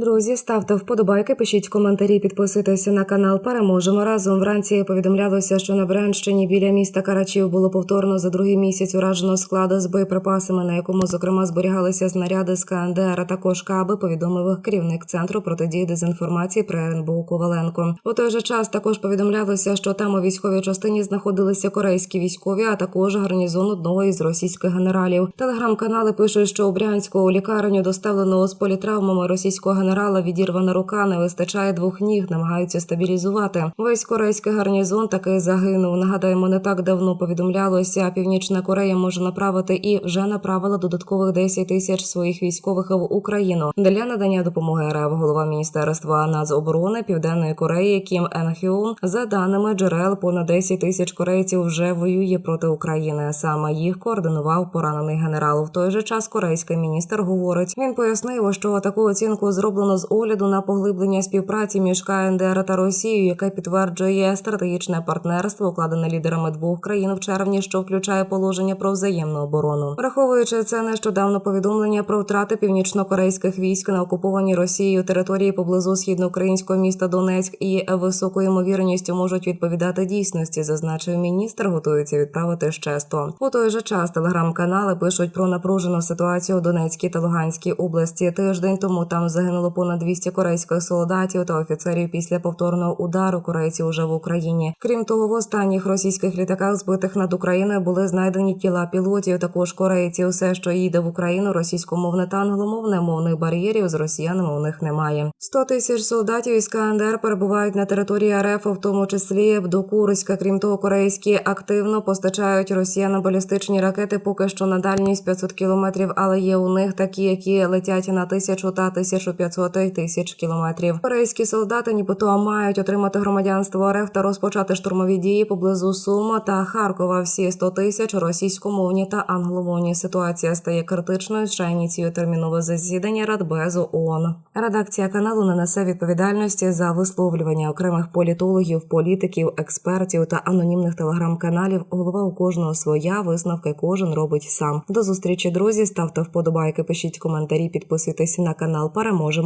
Друзі, ставте вподобайки, пишіть коментарі, підписуйтеся на канал. Переможемо разом. Вранці повідомлялося, що на Брянщині біля міста Карачів було повторно за другий місяць уражено склада з боєприпасами, на якому зокрема зберігалися снаряди з КНДР, а також каби. Повідомив керівник центру протидії дезінформації при РНБО Коваленко. У той же час також повідомлялося, що там у військовій частині знаходилися корейські військові, а також гарнізон одного із російських генералів. Телеграм-канали пишуть, що у Брянську лікарню доставленого з політравмами російського генерала відірвана рука, не вистачає двох ніг, намагаються стабілізувати. Весь корейський гарнізон таки загинув. Нагадаємо, не так давно повідомлялося. Північна Корея може направити і вже направила додаткових 10 тисяч своїх військових в Україну для надання допомоги РФ. Голова міністерства нацоборони Південної Кореї Кім Ен Хюн за даними джерел, понад 10 тисяч корейців вже воює проти України. Саме їх координував поранений генерал. В той же час корейський міністр говорить. Він пояснив, що таку оцінку зроблено з огляду на поглиблення співпраці між КНДР та Росією, яке підтверджує стратегічне партнерство, укладене лідерами двох країн в червні, що включає положення про взаємну оборону. Враховуючи це нещодавно повідомлення про втрати північно-корейських військ на окупованій Росією території поблизу східноукраїнського міста Донецьк і високою ймовірністю можуть відповідати дійсності, зазначив міністр. Готується відправити ще 100. У той же час телеграм-канали пишуть про напружену ситуацію у Донецькій та Луганській області. Тиждень тому там загинуло понад 200 корейських солдатів та офіцерів після повторного удару корейців уже в Україні. Крім того, в останніх російських літаках, збитих над Україною, були знайдені тіла пілотів. Також корейців. Все, що їде в Україну, російськомовне та англомовне мовних бар'єрів з росіянами у них немає. 100 тисяч солдатів із КНДР перебувають на території РФ, в тому числі до Курська. Крім того, корейські активно постачають росіянам балістичні ракети, поки що на дальність 500 кілометрів, але є у них такі, які летять на тисячу та 1500 і тисяч кілометрів. Корейські солдати, нібито мають отримати громадянство РФ та розпочати штурмові дії поблизу Сума та Харкова. Всі 100 тисяч російськомовні та англомовні. Ситуація стає критичною. Ще ініціює термінове засідання Радбезу ООН. Редакція каналу не несе відповідальності за висловлювання окремих політологів, політиків, експертів та анонімних телеграм-каналів. Голова у кожного своя висновки кожен робить сам. До зустрічі, друзі. Ставте вподобайки, пишіть коментарі, підписуйтесь на канал.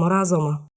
Переможемо разом.